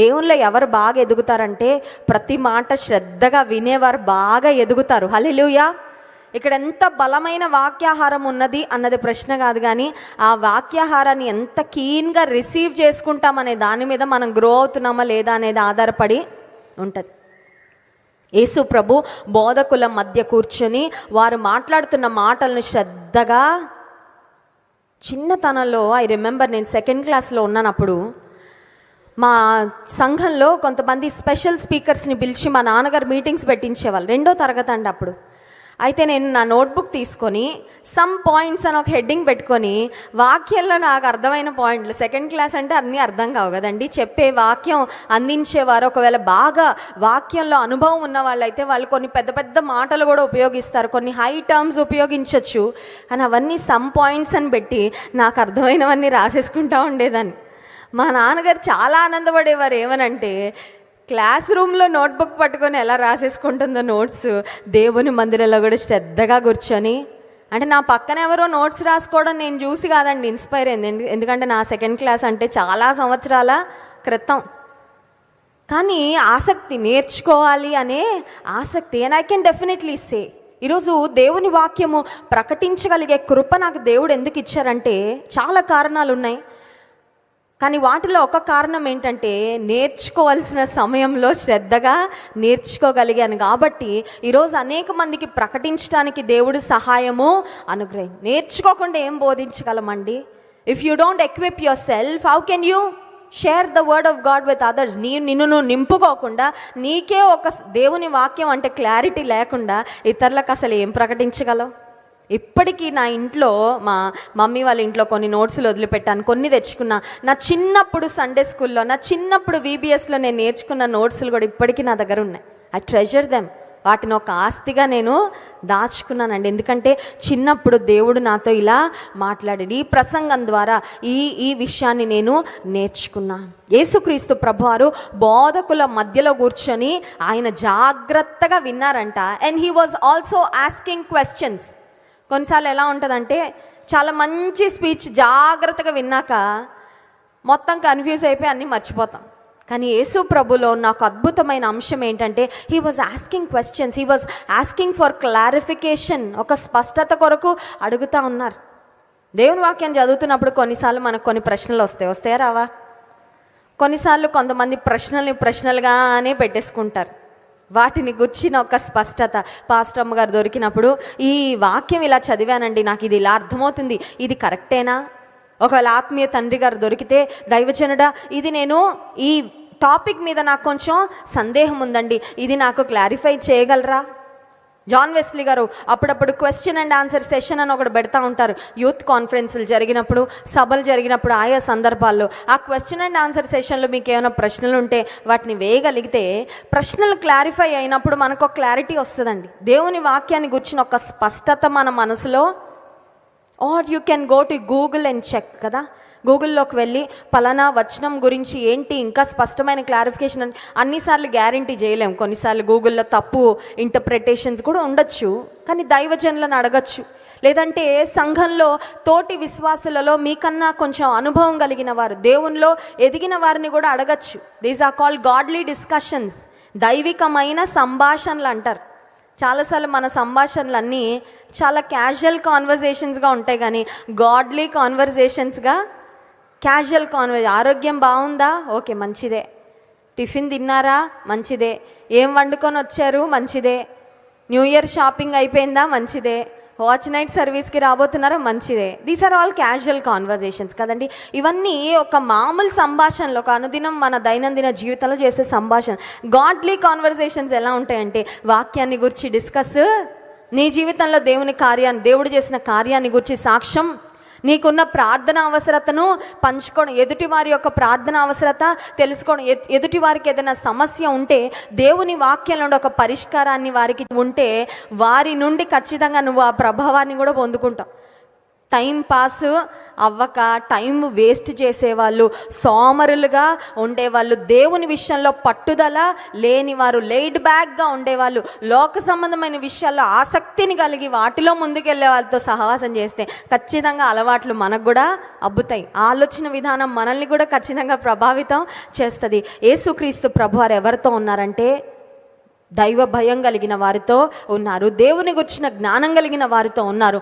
దేవుళ్ళు ఎవరు బాగా ఎదుగుతారంటే ప్రతి మాట శ్రద్ధగా వినేవారు బాగా ఎదుగుతారు. హలిలుయా ఇక్కడ ఎంత బలమైన వాక్యాహారం ఉన్నది అన్నది ప్రశ్న కాదు కానీ ఆ వాక్యాహారాన్ని ఎంత కీన్గా రిసీవ్ చేసుకుంటామనే దాని మీద మనం గ్రో అవుతున్నామా లేదా అనేది ఆధారపడి ఉంటుంది. యేసు ప్రభు బోధకుల మధ్య కూర్చొని వారు మాట్లాడుతున్న మాటలను శ్రద్ధగా చిన్నతనంలో ఐ రిమెంబర్ నేను సెకండ్ క్లాస్లో ఉన్నానప్పుడు మా సంఘంలో కొంతమంది స్పెషల్ స్పీకర్స్ని పిలిచి మా నాన్నగారు మీటింగ్స్ పెట్టించేవాళ్ళు రెండో తరగతి అండి అప్పుడు. అయితే నేను నా నోట్బుక్ తీసుకొని సమ్ పాయింట్స్ అని ఒక హెడ్డింగ్ పెట్టుకొని వాక్యంలో నాకు అర్థమైన పాయింట్లు సెకండ్ క్లాస్ అంటే అన్నీ అర్థం కావు కదండి. చెప్పే వాక్యం అందించేవారు ఒకవేళ బాగా వాక్యంలో అనుభవం ఉన్న వాళ్ళైతే వాళ్ళు కొన్ని పెద్ద పెద్ద మాటలు కూడా ఉపయోగిస్తారు కొన్ని హై టర్మ్స్ ఉపయోగించవచ్చు కానీ అవన్నీ సమ్ పాయింట్స్ అని పెట్టి నాకు అర్థమైనవన్నీ రాసేసుకుంటా ఉండేదాన్ని. మా నాన్నగారు చాలా ఆనందపడేవారు ఏమనంటే క్లాస్ రూమ్లో నోట్బుక్ పట్టుకొని ఎలా రాసేసుకుంటుందో నోట్స్ దేవుని మందిరంలో కూడా శ్రద్ధగా కూర్చొని అంటే నా పక్కన ఎవరో నోట్స్ రాసుకోవడం నేను చూసి కాదండి ఇన్స్పైర్ అయింది. ఎందుకంటే నా సెకండ్ క్లాస్ అంటే చాలా సంవత్సరాల క్రితం. కానీ ఆసక్తి నేర్చుకోవాలి అనే ఆసక్తి and I can definitely say ఈరోజు దేవుని వాక్యము ప్రకటించగలిగే కృప నాకు దేవుడు ఎందుకు ఇచ్చారంటే చాలా కారణాలు ఉన్నాయి కానీ వాటిలో ఒక కారణం ఏంటంటే నేర్చుకోవాల్సిన సమయంలో శ్రద్ధగా నేర్చుకోగలిగాను కాబట్టి ఈరోజు అనేక మందికి ప్రకటించడానికి దేవుడు సహాయము అనుగ్రహం. నేర్చుకోకుండా ఏం బోధించగలమండి? If you don't equip yourself how can you share the word of God with others నీ నిన్ను నువ్వు నింపుకోకుండా నీకే ఒక దేవుని వాక్యం అంటే క్లారిటీ లేకుండా ఇతరులకు అసలు ఏం ప్రకటించగలవు? ఇప్పటికీ నా ఇంట్లో మా మమ్మీ వాళ్ళ ఇంట్లో కొన్ని నోట్స్లు వదిలిపెట్టాను కొన్ని తెచ్చుకున్నా. నా చిన్నప్పుడు సండే స్కూల్లో నా చిన్నప్పుడు వీబీఎస్లో నేను నేర్చుకున్న నోట్స్లు కూడా ఇప్పటికీ నా దగ్గర ఉన్నాయి. I treasure them. వాటిని ఒక ఆస్తిగా నేను దాచుకున్నానండి. ఎందుకంటే చిన్నప్పుడు దేవుడు నాతో ఇలా మాట్లాడాడు. ఈ ప్రసంగం ద్వారా ఈ ఈ విషయాన్ని నేను నేర్చుకున్నా యేసుక్రీస్తు ప్రభువారు బోధకుల మధ్యలో కూర్చొని ఆయన జాగ్రత్తగా విన్నారంట. And he was also asking questions కొన్నిసార్లు ఎలా ఉంటుందంటే చాలా మంచి స్పీచ్ జాగ్రత్తగా విన్నాక మొత్తం కన్ఫ్యూజ్ అయిపోయి అన్నీ మర్చిపోతాం. కానీ యేసు ప్రభులో నాకు అద్భుతమైన అంశం ఏంటంటే he was asking questions he was asking for clarification ఒక స్పష్టత కొరకు అడుగుతా ఉన్నారు. దేవుని వాక్యం చదువుతున్నప్పుడు కొన్నిసార్లు మనకు కొన్ని ప్రశ్నలు వస్తాయి. వస్తాయా రావా? కొన్నిసార్లు కొంతమంది ప్రశ్నల్ని ప్రశ్నలుగానే పెట్టేసుకుంటారు. వాటిని గుర్చిన ఒక స్పష్టత. పాస్టమ్మ గారు దొరికినప్పుడు ఈ వాక్యం ఇలా చదివానండి నాకు ఇది ఇలా అర్థమవుతుంది ఇది కరెక్టేనా? ఒకవేళ ఆత్మీయ తండ్రి గారు దొరికితే దైవజనుడా ఇది నేను ఈ టాపిక్ మీద నాకు కొంచెం సందేహం ఉందండి ఇది నాకు క్లారిఫై చేయగలరా? జాన్ వెస్లీ గారు అప్పుడప్పుడు క్వశ్చన్ అండ్ ఆన్సర్ సెషన్ అని ఒకటి పెడతా ఉంటారు. యూత్ కాన్ఫరెన్స్లు జరిగినప్పుడు సభలు జరిగినప్పుడు ఆయా సందర్భాల్లో. ఆ క్వశ్చన్ అండ్ ఆన్సర్ సెషన్లో మీకు ఏమైనా ప్రశ్నలు ఉంటే వాటిని వేయగలిగితే ప్రశ్నలు క్లారిఫై అయినప్పుడు మనకు ఒక క్లారిటీ వస్తుందండి. దేవుని వాక్యాన్ని గుర్చిన ఒక స్పష్టత మన మనసులో. Or you can go to Google and check కదా. గూగుల్లోకి వెళ్ళి పలానా వచనం గురించి ఏంటి ఇంకా స్పష్టమైన క్లారిఫికేషన్ అని అన్నిసార్లు గ్యారంటీ చేయలేం. కొన్నిసార్లు గూగుల్లో తప్పు ఇంటర్ప్రిటేషన్స్ కూడా ఉండొచ్చు. కానీ దైవజనులను అడగచ్చు. లేదంటే సంఘంలో తోటి విశ్వాసులలో మీకన్నా కొంచెం అనుభవం కలిగిన వారు దేవునిలో ఎదిగిన వారిని కూడా అడగచ్చు. These are called godly discussions దైవికమైన సంభాషణలు అంటారు. చాలాసార్లు మన సంభాషణలన్నీ చాలా క్యాజువల్ కాన్వర్జేషన్స్గా ఉంటాయి కానీ గాడ్లీ కాన్వర్జేషన్స్గా క్యాజువల్ కాన్వర్జ్ ఆరోగ్యం బాగుందా? ఓకే మంచిదే. టిఫిన్ తిన్నారా? మంచిదే. ఏం వండుకొని వచ్చారు? మంచిదే. న్యూ ఇయర్ షాపింగ్ అయిపోయిందా? మంచిదే. వాచ్ నైట్ సర్వీస్కి రాబోతున్నారా? మంచిదే. These are all casual conversations కదండి. ఇవన్నీ ఒక మామూలు సంభాషణలు ఒక అనుదినం మన దైనందిన జీవితంలో చేసే సంభాషణ. గాడ్లీ కాన్వర్జేషన్స్ ఎలా ఉంటాయంటే వాక్యాన్ని గురించి డిస్కస్ నీ జీవితంలో దేవుని కార్యాన్ని దేవుడు చేసిన కార్యాన్ని గురించి సాక్ష్యం నీకున్న ప్రార్థన అవసరతను పంచుకోవడం ఎదుటి వారి యొక్క ప్రార్థన అవసరత తెలుసుకోవడం ఎదుటి వారికి ఏదైనా సమస్య ఉంటే దేవుని వాక్యం ఉండే ఒక పరిష్కారాన్ని వారికి ఉంటే వారి నుండి ఖచ్చితంగా నువ్వు ఆ ప్రభావాన్ని కూడా పొందుకుంటావు. టైం పాస్ అవ్వక టైం వేస్ట్ చేసేవాళ్ళు సోమరులుగా ఉండేవాళ్ళు దేవుని విషయంలో పట్టుదల లేని వారు లేడ్ బ్యాక్గా ఉండేవాళ్ళు లోక సంబంధమైన విషయాల్లో ఆసక్తిని కలిగి వాటిలో ముందుకెళ్ళే వాళ్ళతో సహవాసం చేస్తే ఖచ్చితంగా అలవాట్లు మనకు కూడా అబ్బుతాయి. ఆలోచన విధానం మనల్ని కూడా ఖచ్చితంగా ప్రభావితం చేస్తుంది. యేసుక్రీస్తు ప్రభువారు ఎవరితో ఉన్నారంటే దైవ భయం కలిగిన వారితో ఉన్నారు దేవుని గుర్చిన జ్ఞానం కలిగిన వారితో ఉన్నారు.